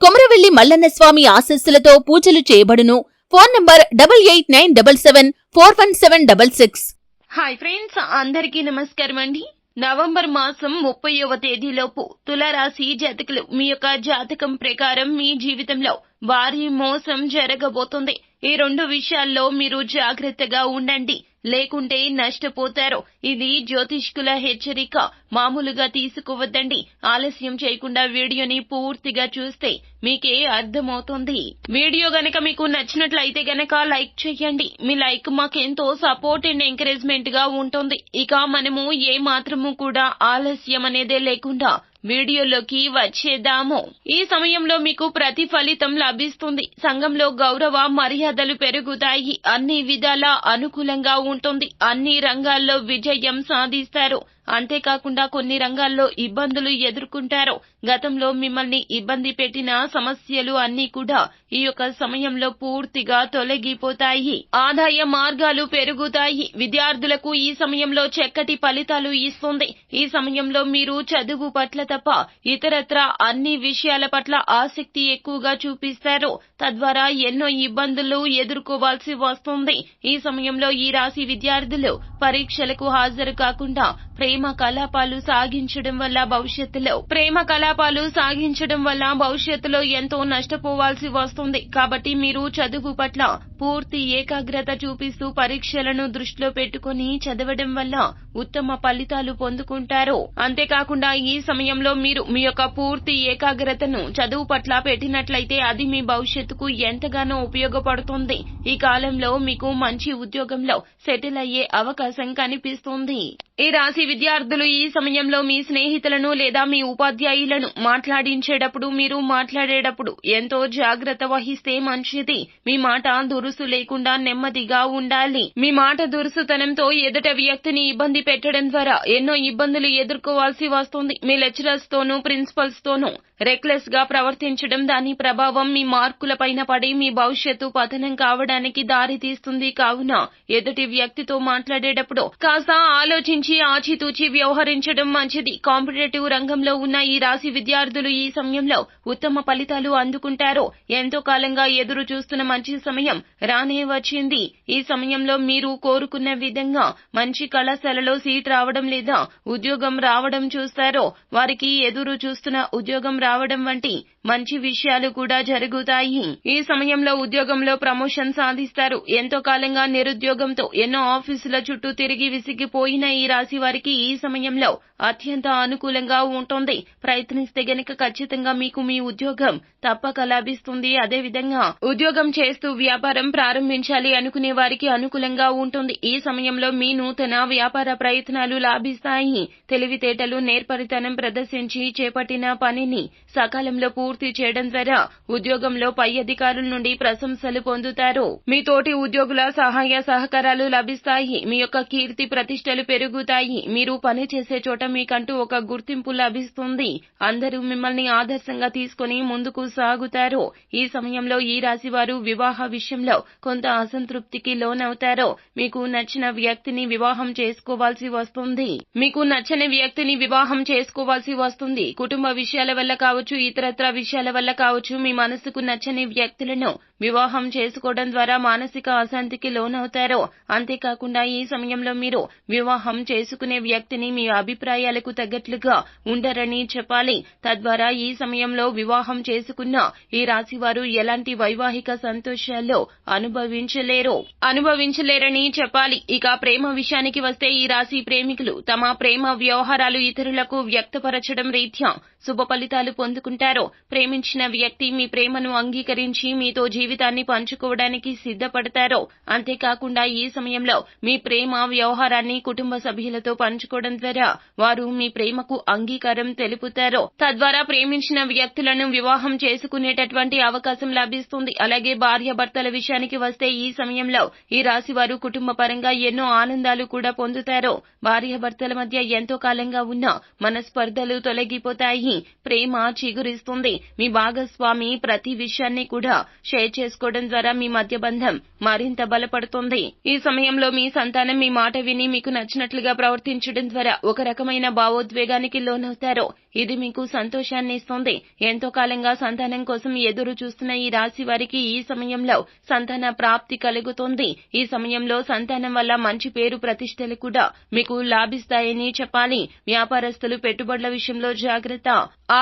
కొమరవెల్లి మల్లన్న స్వామి ఆశస్సులతో పూజలు చేయబడును. Phone number double eight nine double seven four one seven double six. Hi friends అందరికీ నమస్కారం అండి. నవంబర్ మాసం ముప్పైవ తేదీలోపు తులరాశి జాతకులు మీ యొక్క జాతకం ప్రకారం మీ జీవితంలో భారీ మోసం జరగబోతుంది. ఈ రెండు విషయాల్లో మీరు జాగ్రత్తగా ఉండండి. లేకుంటే నష్టపోతారు. ఇది జ్యోతిష్కుల హెచ్చరిక. మామూలుగా తీసుకోవద్దండి. ఆలస్యం చేయకుండా వీడియోని పూర్తిగా చూస్తే మీకే అర్థమవుతుంది. వీడియో గనక మీకు నచ్చినట్లయితే గనక లైక్ చేయండి. మీ లైక్ మాకెంతో సపోర్ట్ అండ్ ఎంకరేజ్మెంట్గా ఉంటుంది. ఇక మనము ఏ మాత్రము కూడా ఆలస్యం అనేదే లేకుండా వీడియోలోకి వచ్చేద్దాము. ఈ సమయంలో మీకు ప్రతిఫలితం లభిస్తుంది. సంఘంలో గౌరవ మర్యాదలు పెరుగుతాయి. అన్ని విధాలా అనుకూలంగా ఉంటుంది. అన్ని రంగాల్లో విజయం సాధిస్తారు. అంతేకాకుండా కొన్ని రంగాల్లో ఇబ్బందులు ఎదుర్కొంటారు. గతంలో మిమ్మల్ని ఇబ్బంది పెట్టిన సమస్యలు అన్ని కూడా ఈ యొక్క సమయంలో పూర్తిగా తొలగిపోతాయి. ఆదాయ మార్గాలు పెరుగుతాయి. విద్యార్థులకు ఈ సమయంలో చక్కటి ఫలితాలు ఇస్తుంది. ఈ సమయంలో మీరు చదువు పట్ల తప్ప ఇతరత్ర అన్ని విషయాల పట్ల ఆసక్తి ఎక్కువగా చూపిస్తారు. తద్వారా ఎన్నో ఇబ్బందులు ఎదుర్కోవాల్సి వస్తుంది. ఈ సమయంలో ఈ రాశి విద్యార్థులు పరీక్షలకు హాజరు కాకుండా ప్రేమ ప్రేమ కలాపాలు సాగించడం వల్ల భవిష్యత్తులో ప్రేమ కలాపాలు సాగించడం వల్ల భవిష్యత్తులో ఎంతో నష్టపోవాల్సి వస్తుంది. కాబట్టి మీరు చదువు పట్ల పూర్తి ఏకాగ్రత చూపిస్తూ పరీక్షలను దృష్టిలో పెట్టుకుని చదవడం వల్ల ఉత్తమ ఫలితాలు పొందుకుంటారు. అంతేకాకుండా ఈ సమయంలో మీరు మీ యొక్క పూర్తి ఏకాగ్రతను చదువు పట్ల పెట్టినట్లయితే అది మీ భవిష్యత్తుకు ఎంతగానో ఉపయోగపడుతుంది. ఈ కాలంలో మీకు మంచి ఉద్యోగంలో సెటిల్ అయ్యే అవకాశం కనిపిస్తుంది. ఈ రాశి విద్యార్థులు ఈ సమయంలో మీ స్నేహితులను లేదా మీ ఉపాధ్యాయులను మాట్లాడించేటప్పుడు మీరు మాట్లాడేటప్పుడు ఎంతో జాగ్రత్త వహిస్తే మంచిది. మీ మాట దురుసు లేకుండా నెమ్మదిగా ఉండాలి. మీ మాట దురుసుతనంతో ఎదుట వ్యక్తిని ఇబ్బంది పెట్టడం ద్వారా ఎన్నో ఇబ్బందులు ఎదుర్కోవాల్సి వస్తుంది. మీ లెక్చరర్స్ తోనూ ప్రిన్సిపల్స్ తోనూ రెక్లెస్గా ప్రవర్తించడం దాని ప్రభావం మీ మార్కుల పైన పడి మీ భవిష్యత్తు పతనం కావడానికి దారి తీస్తుంది కావున ఎదుటి వ్యక్తితో మాట్లాడేటప్పుడు కాస్త ఆలోచించి ఆచితూచి వ్యవహరించడం మంచిది. కాంపిటేటివ్ రంగంలో ఉన్న ఈ రాశి విద్యార్థులు ఈ సమయంలో ఉత్తమ ఫలితాలు అందుకుంటారు. ఎంతో కాలంగా ఎదురు చూస్తున్న మంచి సమయం రానే వచ్చింది. ఈ సమయంలో మీరు కోరుకున్న విధంగా మంచి కళాశాలలో సీట్ రావడం లేదా ఉద్యోగం రావడం చూస్తారో వారికి ఎదురు చూస్తున్న ఉద్యోగం రావడం వంటి మంచి విషయాలు కూడా జరుగుతాయి. ఈ సమయంలో ఉద్యోగంలో ప్రమోషన్ సాధిస్తారు. ఎంతో కాలంగా నిరుద్యోగంతో ఎన్నో ఆఫీసుల చుట్టూ తిరిగి విసిగిపోయిన ఈ రాశి వారికి ఈ సమయంలో అత్యంత అనుకూలంగా ఉంటుంది. ప్రయత్నిస్తే గనక ఖచ్చితంగా మీకు మీ ఉద్యోగం తప్పక లభిస్తుంది. అదే విధంగా ఉద్యోగం చేస్తూ వ్యాపారం ప్రారంభించాలి అనుకునే వారికి అనుకూలంగా ఉంటుంది. ఈ సమయంలో మీ నూతన వ్యాపార ప్రయత్నాలు లాభిస్తాయి. తెలివితేటలు నేర్పరితనం ప్రదర్శించి చేపట్టిన పనిని సకాలంలో పూర్తి చేయడం ద్వారా ఉద్యోగంలో పై అధికారుల నుండి ప్రశంసలు పొందుతారు. మీ తోటి ఉద్యోగుల సహాయ సహకారాలు లభిస్తాయి. మీ యొక్క కీర్తి ప్రతిష్టలు పెరుగుతాయి. మీరు పని చేసే చోట మీకంటూ ఒక గుర్తింపు లభిస్తుంది. అందరూ మిమ్మల్ని ఆదర్శంగా తీసుకుని ముందుకు సాగుతారు. ఈ సమయంలో ఈ రాశి వారు వివాహ విషయంలో కొంత అసంతృప్తికి లోనవుతారు. మీకు నచ్చిన వ్యక్తిని వివాహం చేసుకోవాల్సి వస్తుంది. మీకు నచ్చని వ్యక్తిని వివాహం చేసుకోవాల్సి వస్తుంది. కుటుంబ విషయాల వల్ల కావచ్చు ఇతరత్ర విషయాల వల్ల కావచ్చు మీ మనసుకు నచ్చని వ్యక్తులను వివాహం చేసుకోవడం ద్వారా మానసిక అశాంతికి లోనవుతారో అంతేకాకుండా ఈ సమయంలో మీరు వివాహం చేసుకునే వ్యక్తిని మీ అభిప్రాయాలకు తగ్గట్లుగా ఉండరని చెప్పాలి. తద్వారా ఈ సమయంలో వివాహం చేసుకున్న ఈ రాశి వారు ఎలాంటి వైవాహిక సంతోషాల్లో అనుభవించలేరు. అనుభవించలేరని చెప్పాలి. ఇక ప్రేమ విషయానికి వస్తే ఈ రాశి ప్రేమికులు తమ ప్రేమ వ్యవహారాలు ఇతరులకు వ్యక్తపరచడం రీత్యా శుభ ఫలితాలు పొందుకుంటారు. ప్రేమించిన వ్యక్తి మీ ప్రేమను అంగీకరించి మీతో జీవితం జీవితాన్ని పంచుకోవడానికి సిద్ధపడతారో. అంతేకాకుండా ఈ సమయంలో మీ ప్రేమ వ్యవహారాన్ని కుటుంబ సభ్యులతో పంచుకోవడం ద్వారా వారు మీ ప్రేమకు అంగీకారం తెలుపుతారో. తద్వారా ప్రేమించిన వ్యక్తులను వివాహం చేసుకునేటటువంటి అవకాశం లభిస్తుంది. అలాగే భార్యాభర్తల విషయానికి వస్తే ఈ సమయంలో ఈ రాశి వారు కుటుంబ పరంగా ఎన్నో ఆనందాలు కూడా పొందుతారో. భార్యాభర్తల మధ్య ఎంతో కాలంగా ఉన్న మనస్పర్ధలు తొలగిపోతాయి. ప్రేమ చిగురిస్తుంది. మీ భాగస్వామి ప్రతి విషయాన్ని కూడా షేర్ చేసుకోవడం ద్వారా మీ మధ్య బంధం మరింత బలపడుతుంది. ఈ సమయంలో మీ సంతానం మీ మాట విని మీకు నచ్చినట్లుగా ప్రవర్తించడం ద్వారా ఒక రకమైన భావోద్వేగానికి లోనవుతారో. ఇది మీకు సంతోషాన్ని ఇస్తుంది. ఎంతో కాలంగా సంతానం కోసం ఎదురు చూస్తున్న ఈ రాశి వారికి ఈ సమయంలో సంతాన ప్రాప్తి కలుగుతుంది. ఈ సమయంలో సంతానం వల్ల మంచి పేరు ప్రతిష్టలు కూడా మీకు లాభిస్తాయని చెప్పాలి. వ్యాపారస్తులు పెట్టుబడుల విషయంలో జాగ్రత్త.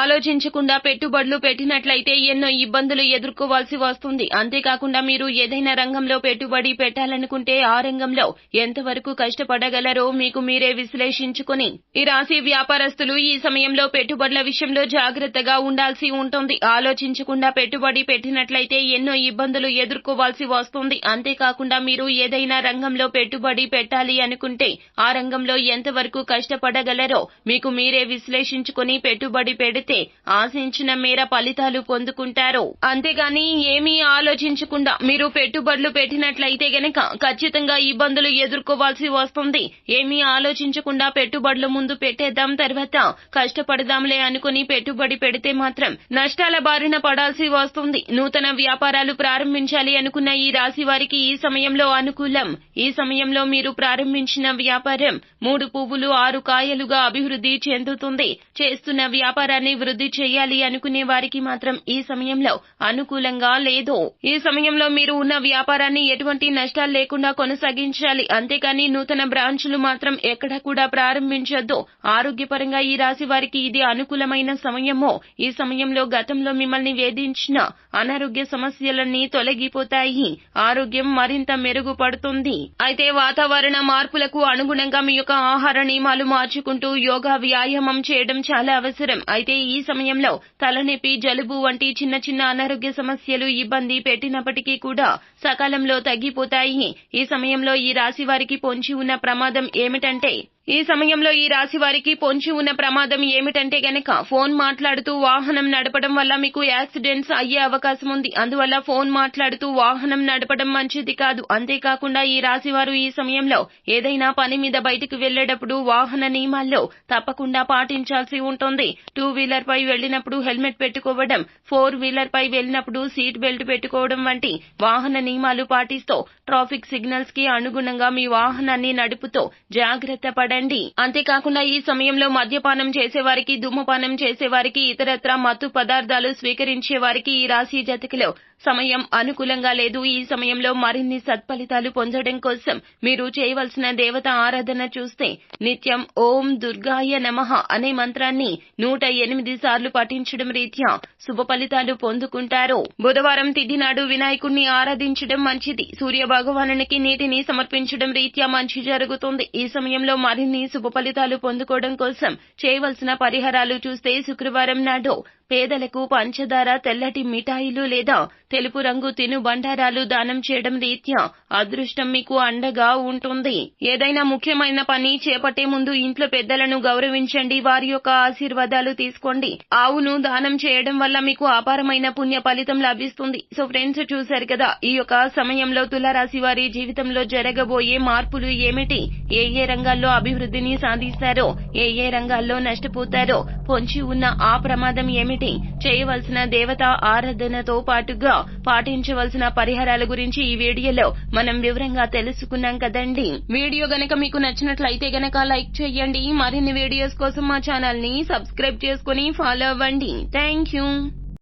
ఆలోచించకుండా పెట్టుబడులు పెట్టినట్లయితే ఎన్నో ఇబ్బందులు ఎదుర్కోవాల్సి వస్తుంది. అంతేకాకుండా మీరు ఏదైనా రంగంలో పెట్టుబడి పెట్టాలనుకుంటే ఆ రంగంలో ఎంతవరకు కష్టపడగలరో మీకు మీరే విశ్లేషించుకుని ఈ రాశి వ్యాపారస్తులు ఈ సమయంలో పెట్టుబడుల విషయంలో జాగ్రత్తగా ఉండాల్సి ఉంటుంది. ఆలోచించకుండా పెట్టుబడి పెట్టినట్లయితే ఎన్నో ఇబ్బందులు ఎదుర్కోవాల్సి వస్తుంది. అంతేకాకుండా మీరు ఏదైనా రంగంలో పెట్టుబడి పెట్టాలి అనుకుంటే ఆ రంగంలో ఎంతవరకు కష్టపడగలరో మీకు మీరే విశ్లేషించుకుని పెట్టుబడి పెడితే ఆశించిన మేర ఫలితాలు పొందుకుంటారు. అంతేగాని ఏమీ ఆలోచించకుండా మీరు పెట్టుబడులు పెట్టినట్లయితే గనక ఖచ్చితంగా ఇబ్బందులు ఎదుర్కోవాల్సి వస్తుంది. ఏమీ ఆలోచించకుండా పెట్టుబడులు ముందు పెట్టేద్దాం. తర్వాత కష్టపడదాం చేద్దాంలే అనుకుని పెట్టుబడి పెడితే మాత్రం నష్టాల బారిన పడాల్సి వస్తుంది. నూతన వ్యాపారాలు ప్రారంభించాలి అనుకున్న ఈ రాశి వారికి ఈ సమయంలో అనుకూలం. ఈ సమయంలో మీరు ప్రారంభించిన వ్యాపారం మూడు పువ్వులు ఆరు కాయలుగా అభివృద్ధి చెందుతుంది. చేస్తున్న వ్యాపారాన్ని వృద్ధి చేయాలి అనుకునే వారికి మాత్రం ఈ సమయంలో అనుకూలంగా లేదు. ఈ సమయంలో మీరు ఉన్న వ్యాపారాన్ని ఎటువంటి నష్టాలు లేకుండా కొనసాగించాలి. అంతేకాని నూతన బ్రాంచ్లు మాత్రం ఎక్కడ కూడా ప్రారంభించొద్దు. ఆరోగ్యపరంగా ఈ రాశి వారికి ఇది అనుకూలమైన సమయమో ఈ సమయంలో గతంలో మిమ్మల్ని వేధించిన అనారోగ్య సమస్యలన్నీ తొలగిపోతాయి. ఆరోగ్యం మరింత మెరుగుపడుతుంది. అయితే వాతావరణ మార్పులకు అనుగుణంగా మీ యొక్క ఆహార నియమాలు మార్చుకుంటూ యోగా వ్యాయామం చేయడం చాలా అవసరం. అయితే ఈ సమయంలో తలనొప్పి జలుబు వంటి చిన్న చిన్న అనారోగ్య సమస్యలు ఇబ్బంది పెట్టినప్పటికీ కూడా సకాలంలో తగ్గిపోతాయి. ఈ సమయంలో ఈ రాశి వారికి పొంచి ఉన్న ప్రమాదం ఏమిటంటే ఈ సమయంలో ఈ రాశి వారికి పొంచి ఉన్న ప్రమాదం ఏమిటంటే గనక ఫోన్ మాట్లాడుతూ వాహనం నడపడం వల్ల మీకు యాక్సిడెంట్స్ అయ్యే అవకాశం ఉంది. అందువల్ల ఫోన్ మాట్లాడుతూ వాహనం నడపడం మంచిది కాదు. అంతేకాకుండా ఈ రాశి వారు ఈ సమయంలో ఏదైనా పని మీద బయటకు వెళ్ళేటప్పుడు వాహన నియమాల్లో తప్పకుండా పాటించాల్సి ఉంటుంది. టూ వీలర్ పై వెళ్ళినప్పుడు హెల్మెట్ పెట్టుకోవడం ఫోర్ వీలర్ పై వెళ్ళినప్పుడు సీట్ బెల్ట్ పెట్టుకోవడం వంటి వాహన నియమాలు పాటిస్తూ ట్రాఫిక్ సిగ్నల్స్కి అనుగుణంగా మీ వాహనాన్ని నడుపుతూ జాగ్రత్త పడండి అంతేకాకుండా ఈ సమయంలో మద్యపానం చేసేవారికి ధూమపానం చేసేవారికి ఇతరత్ర మత్తు పదార్థాలు స్వీకరించే వారికి ఈ రాశి జతకిలో సమయం అనుకూలంగా లేదు. ఈ సమయంలో మరిన్ని సత్ఫలితాలు పొందడం కోసం మీరు చేయవలసిన దేవత ఆరాధన చూస్తే నిత్యం ఓం దుర్గాయ నమ అనే మంత్రాన్ని నూట ఎనిమిది సార్లు పఠించడం రీత్యా శుభ ఫలితాలు పొందుకుంటారు. బుధవారం తిథి నాడు వినాయకుణ్ణి ఆరాధించడం మంచిది. సూర్య భగవానునికి నీటిని సమర్పించడం రీత్యా మంచి జరుగుతుంది. ఈ సమయంలో మరిన్ని శుభ ఫలితాలు పొందుకోవడం కోసం చేయవలసిన పరిహారాలు చూస్తే శుక్రవారం నాడు పేదలకు పంచదార తెల్లటి మిఠాయిలు లేదా తెలుపు రంగు తిను బండారాలు దానం చేయడం రీత్యా అదృష్టం మీకు అండగా ఉంటుంది. ఏదైనా ముఖ్యమైన పని చేపట్టే ముందు ఇంట్లో పెద్దలను గౌరవించండి వారి యొక్క ఆశీర్వాదాలు తీసుకోండి. ఆవును దానం చేయడం వల్ల మీకు అపారమైన పుణ్య ఫలితం లభిస్తుంది. సో ఫ్రెండ్స్ చూశారు కదా ఈ యొక్క సమయంలో తులారాశి వారి జీవితంలో జరగబోయే మార్పులు ఏమిటి? ఏ ఏ రంగాల్లో అభివృద్ధిని సాధిస్తారో ఏ ఏ రంగాల్లో నష్టపోతారో పొంచి ఉన్న ఆ ప్రమాదం ఏమిటి చేయవలసిన దేవత ఆరాధనతో పాటుగా పాటించవలసిన పరిహారాల గురించి ఈ వీడియోలో మనం వివరంగా తెలుసుకున్నాం కదండి. వీడియో గనక మీకు నచ్చినట్లయితే గనక లైక్ చేయండి. మరిన్ని వీడియోస్ కోసం మా ఛానల్ని సబ్స్క్రైబ్ చేసుకుని ఫాలో అవ్వండి. Thank you